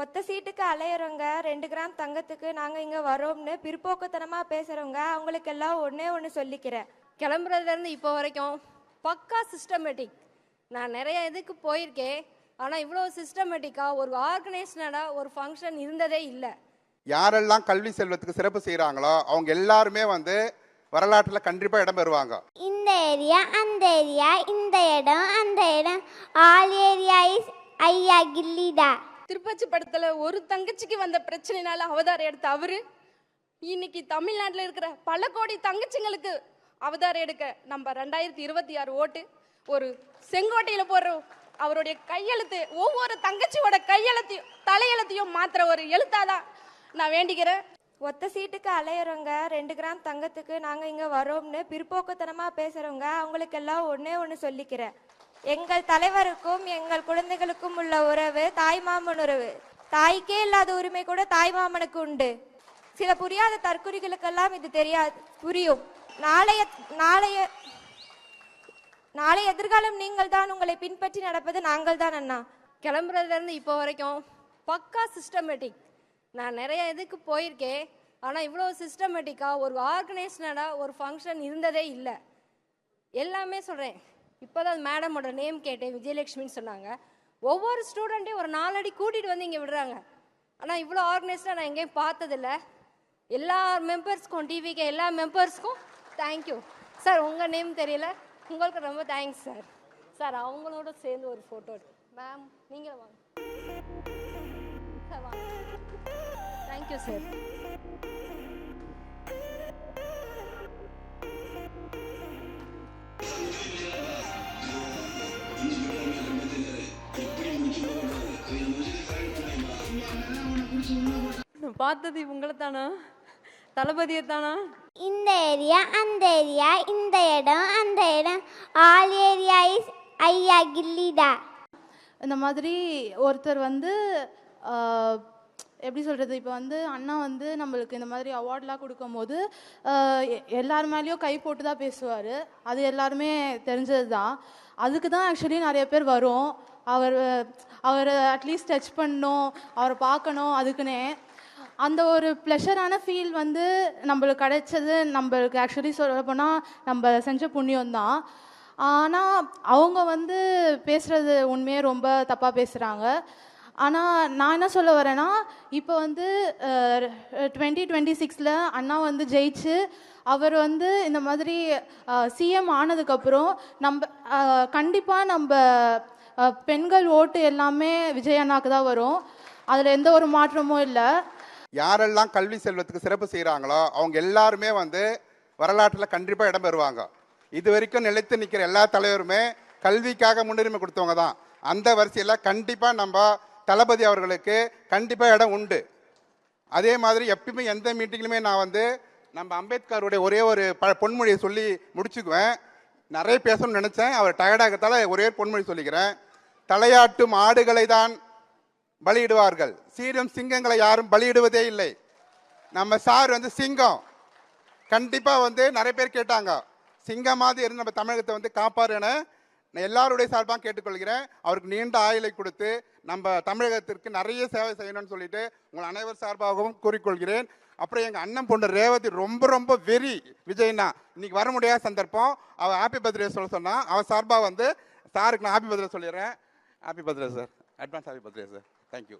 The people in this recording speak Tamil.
ஒத்த சீட்டுக்கு அலையிறவங்க ரெண்டு கிராம் தங்கத்துக்கு நாங்கள் இங்கே வரோம்னு பிற்போக்குத்தனமாக பேசுகிறவங்க அவங்களுக்கு எல்லாம் ஒன்றே ஒன்று சொல்லிக்கிறேன். கிளம்புறதுலேருந்து இப்போ வரைக்கும் பக்கா சிஸ்டமேட்டிக் நான் நிறைய இதுக்கு போயிருக்கேன் ஆனால் இவ்வளோ சிஸ்டமேட்டிக்காக ஒரு ஆர்கனைஸ்டடாக ஒரு ஃபங்க்ஷன் இருந்ததே இல்லை. யாரெல்லாம் கல்வி செல்வத்துக்கு சிறப்பு செய்கிறாங்களோ அவங்க எல்லாருமே வந்து வரலாற்றில் கண்டிப்பாக இடம் பெறுவாங்க. இந்த ஏரியா அந்த ஏரியா இந்த இடம் அந்த இடம். ஆல் ஏரியா இஸ் ஐயா கில்லிடா. திருப்பச்சி படத்துல ஒரு தங்கச்சிக்கு வந்த பிரச்சனைனால அவதாரம் எடுத்த அவரு. இன்னைக்கு தமிழ்நாட்டில் இருக்கிற பல கோடி தங்கச்சிங்களுக்கு அவதாரம் எடுக்க நம்ம ரெண்டாயிரத்தி இருபத்தி ஆறு ஓட்டு. ஒரு செங்கோட்டையில போடுற அவருடைய கையெழுத்து ஒவ்வொரு தங்கச்சியோட கையெழுத்தையும் தலையெழுத்தையும் மாத்திர ஒரு எழுத்தாதான் நான் வேண்டிக்கிறேன். ஒத்த சீட்டுக்கு அலையிறவங்க ரெண்டு கிராம் தங்கத்துக்கு நாங்கள் இங்கே வரோம்னு பிற்போக்குத்தனமாக பேசுகிறவங்க அவங்களுக்கு எல்லாம் ஒன்றே ஒன்று சொல்லிக்கிறேன். எங்கள் தலைவருக்கும் எங்கள் குழந்தைகளுக்கும் உள்ள உறவு தாய்மாமன் உறவு. தாய்க்கே இல்லாத உரிமை கூட தாய்மாமனுக்கு உண்டு. சில புரியாத தற்குறிகளுக்கெல்லாம் இது தெரியாது புரியும். நாளைய நாளைய நாளை எதிர்காலம் நீங்கள் தான் உங்களை பின்பற்றி நடப்பது நாங்கள் தான் அண்ணா. கிளம்புறதுலேருந்து இப்போ வரைக்கும் பக்கா சிஸ்டமேட்டிக் நான் நிறைய இதுக்கு போயிருக்கேன். ஆனால் இவ்வளோ சிஸ்டமேட்டிக்காக ஒரு ஆர்கனைஸ்டடாக ஒரு ஃபங்க்ஷன் இருந்ததே இல்லை. எல்லாமே சொல்கிறேன் இப்போ தான் மேடமோட நேம் கேட்டேன் விஜயலட்சுமின்னு சொன்னாங்க. ஒவ்வொரு ஸ்டூடெண்ட்டையும் ஒரு நாலடி கூட்டிகிட்டு வந்து இங்கே விடுறாங்க. ஆனால் இவ்வளோ ஆர்கனைஸ்டாக நான் எங்கேயும் பார்த்ததில்ல. எல்லா மெம்பர்ஸ்க்கும் டிவிக்கு எல்லா மெம்பர்ஸ்க்கும் தேங்க்யூ சார் உங்கள் நேம் தெரியல. உங்களுக்கு ரொம்ப தேங்க்ஸ் சார் சார் அவங்களோட சேர்ந்து ஒரு ஃபோட்டோ மேம் நீங்களும் வாங்க. சார் வாங்க. தேங்க்யூ சார் பார்த்தது இவங்கள தானா தளபதியை தானா இந்த ஏரியா அந்த ஏரியா இந்த இடம் அந்த இடம். ஆல் ஏரியா இஸ் ஐயா கில்லிடா. இந்த மாதிரி ஒருத்தர் வந்து எப்படி சொல்கிறது இப்போ வந்து அண்ணா வந்து நம்மளுக்கு இந்த மாதிரி அவார்ட்லாம் கொடுக்கும்போது எல்லார் மேலேயும் கை போட்டு தான் பேசுவார். அது எல்லாருமே தெரிஞ்சது தான் அதுக்கு தான் ஆக்சுவலி நிறைய பேர் வரும். அவர் அவர் அட்லீஸ்ட் டச் பண்ணணும் அவரை பார்க்கணும் அதுக்குன்னே. அந்த ஒரு ப்ளஷரான ஃபீல் வந்து நம்மளுக்கு கிடைச்சது நம்மளுக்கு ஆக்சுவலி சொல்ல போனால் நம்ம செஞ்ச புண்ணியம் தான். ஆனால் அவங்க வந்து பேசுகிறது உண்மையே ரொம்ப தப்பாக பேசுகிறாங்க ஆனால் நான் என்ன சொல்ல வரேன்னா இப்போ வந்து டுவெண்ட்டி டுவெண்ட்டி சிக்ஸில் அண்ணா வந்து ஜெயிச்சு அவர் வந்து இந்த மாதிரி சிஎம் ஆனதுக்கப்புறம் நம்ம கண்டிப்பாக நம்ம பெண்கள் ஓட்டு எல்லாமே விஜய் அண்ணாக்கு தான் வரும். அதில் எந்த ஒரு மாற்றமும் இல்லை. யாரெல்லாம் கல்வி செல்வத்துக்கு சிறப்பு செய்கிறாங்களோ அவங்க எல்லாருமே வந்து வரலாற்றில் கண்டிப்பாக இடம் பெறுவாங்க. இது வரைக்கும் நிலைத்து நிற்கிற எல்லா தலைவருமே கல்விக்காக முன்னுரிமை கொடுத்தவங்க தான். அந்த வரிசையில் கண்டிப்பாக நம்ம தளபதி அவர்களுக்கு கண்டிப்பாக இடம் உண்டு. அதே மாதிரி எப்பயுமே எந்த மீட்டிங்லையுமே நான் வந்து நம்ம அம்பேத்கருடைய ஒரே ஒரு ப பொன்மொழியை சொல்லி முடிச்சுக்குவேன். நிறைய பேசணும்னு நினச்சேன். அவர் டயர்டாகிறதால ஒரே ஒரு பொன்மொழி சொல்லிக்கிறேன். தலையாட்டும் ஆடுகளை தான் பலியிடுவார்கள். சீரும் சிங்கங்களை யாரும் பலியிடுவதே இல்லை. நம்ம சார் வந்து சிங்கம். கண்டிப்பாக வந்து நிறைய பேர் கேட்டாங்க. சிங்கமாவது இருந்து நம்ம தமிழகத்தை வந்து காப்பாறுன்னு என நான் எல்லாருடைய சார்பாக கேட்டுக்கொள்கிறேன். அவருக்கு நீண்ட ஆயுளை கொடுத்து நம்ம தமிழகத்திற்கு நிறைய சேவை செய்யணும்னு சொல்லிட்டு உங்கள் அனைவர் சார்பாகவும் கூறிக்கொள்கிறேன். அப்புறம் எங்கள் அண்ணன் பொண்ணு ரேவதி ரொம்ப ரொம்ப வெறி விஜய்னா. இன்னைக்கு வர முடியாத சந்தர்ப்பம். அவள் ஹாப்பி பர்த்டே சொல்ல சொன்னால் அவன் சார்பாக வந்து சாருக்கு நான் ஹாப்பி பர்த்டே சொல்லிடுறேன். Happy birthday sir advance happy birthday sir thank you